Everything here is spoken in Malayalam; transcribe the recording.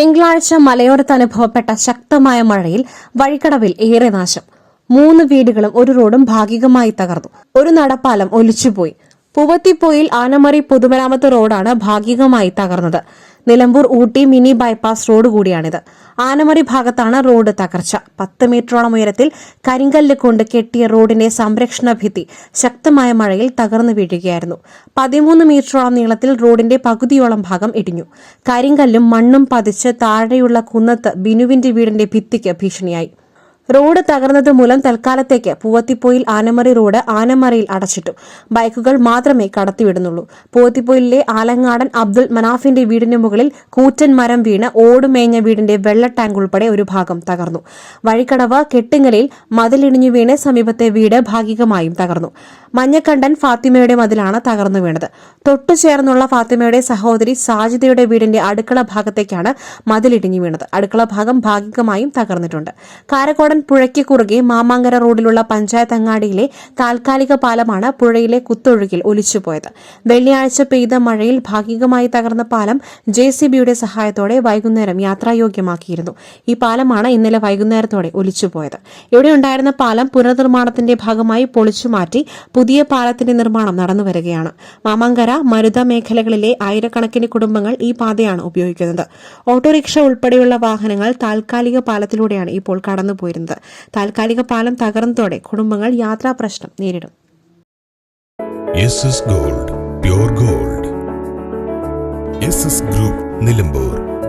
തിങ്കളാഴ്ച മലയോരത്ത് അനുഭവപ്പെട്ട ശക്തമായ മഴയിൽ വഴിക്കടവിൽ ഏറെ നാശം. മൂന്ന് വീടുകളും ഒരു റോഡും ഭാഗികമായി തകർന്നു. ഒരു നടപ്പാലം ഒലിച്ചുപോയി. പൂവത്തിപ്പോയിൽ ആനമറി പൊതുമരാമത്ത് റോഡാണ് ഭാഗികമായി തകർന്നത്. Nilambur Ooty mini bypass road കൂടിയാണിത്. ആനമറി ഭാഗത്താണ് റോഡ് തകർച്ച. പത്ത് മീറ്ററോളം ഉയരത്തിൽ കരിങ്കല്ല് കൊണ്ട് കെട്ടിയ റോഡിന്റെ സംരക്ഷണ ഭിത്തി ശക്തമായ മഴയിൽ തകർന്നു വീഴുകയായിരുന്നു. പതിമൂന്ന് മീറ്ററോളം നീളത്തിൽ റോഡിന്റെ പകുതിയോളം ഭാഗം ഇടിഞ്ഞു. കരിങ്കല്ലും മണ്ണും പതിച്ച് താഴെയുള്ള കുന്നത്ത് ബിനുവിന്റെ വീടിന്റെ ഭിത്തിക്ക് ഭീഷണിയായി. റോഡ് തകർന്നത് മൂലം തൽക്കാലത്തേക്ക് പൂവത്തിപ്പോയിൽ ആനമറി റോഡ് ആനമറയിൽ അടച്ചിട്ടു. ബൈക്കുകൾ മാത്രമേ കടത്തിവിടുന്നുള്ളൂ. പൂവത്തിപ്പോയിലെ ആലങ്ങാടൻ അബ്ദുൾ മനാഫിന്റെ വീടിന് മുകളിൽ കൂറ്റൻ മരം വീണ് ഓടുമേഞ്ഞ വീടിന്റെ വെള്ള ടാങ്ക് ഉൾപ്പെടെ ഒരു ഭാഗം തകർന്നു. വഴിക്കടവ് കെട്ടിങ്ങലിൽ മതിലിടിഞ്ഞു വീണ് സമീപത്തെ വീട് ഭാഗികമായും തകർന്നു. മഞ്ഞക്കണ്ടൻ ഫാത്തിമയുടെ മതിലാണ് തകർന്നു വീണത്. തൊട്ടു ചേർന്നുള്ള ഫാത്തിമയുടെ സഹോദരി സാജിദയുടെ വീടിന്റെ അടുക്കള ഭാഗത്തേക്കാണ് മതിലിടിഞ്ഞു വീണത്. അടുക്കള ഭാഗം ഭാഗികമായും തകർന്നിട്ടുണ്ട്. കാരക്കോടൻ പുഴയ്ക്ക് കുറുകെ മാമാങ്കര റോഡിലുള്ള പഞ്ചായത്ത് അങ്ങാടിയിലെ താൽക്കാലിക പാലമാണ് പുഴയിലെ കുത്തൊഴുകിൽ ഒലിച്ചുപോയത്. വെള്ളിയാഴ്ച പെയ്ത മഴയിൽ ഭാഗികമായി തകർന്ന പാലം ജെ സി ബിയുടെ സഹായത്തോടെ വൈകുന്നേരം യാത്രായോഗ്യമാക്കിയിരുന്നു. ഈ പാലമാണ് ഇന്നലെ വൈകുന്നേരത്തോടെ ഒലിച്ചുപോയത്. ഇവിടെയുണ്ടായിരുന്ന പാലം പുനർനിർമ്മാണത്തിന്റെ ഭാഗമായി പൊളിച്ചുമാറ്റി പുതിയ പാലത്തിന്റെ നിർമ്മാണം നടന്നുവരികയാണ് മാമാങ്കര മരുത മേഖലകളിലെ ആയിരക്കണക്കിന് കുടുംബങ്ങൾ ഈ പാതയാണ് ഉപയോഗിക്കുന്നത്. ഓട്ടോറിക്ഷ ഉൾപ്പെടെയുള്ള വാഹനങ്ങൾ താൽക്കാലിക പാലത്തിലൂടെയാണ് ഇപ്പോൾ കടന്നുപോയിരുന്നത്. താൽക്കാലിക പാലം തകർന്നതോടെ കുടുംബങ്ങൾ യാത്രാ പ്രശ്നം നേരിടും. Gold gold. ഗ്രൂപ്പ് നിലമ്പൂർ.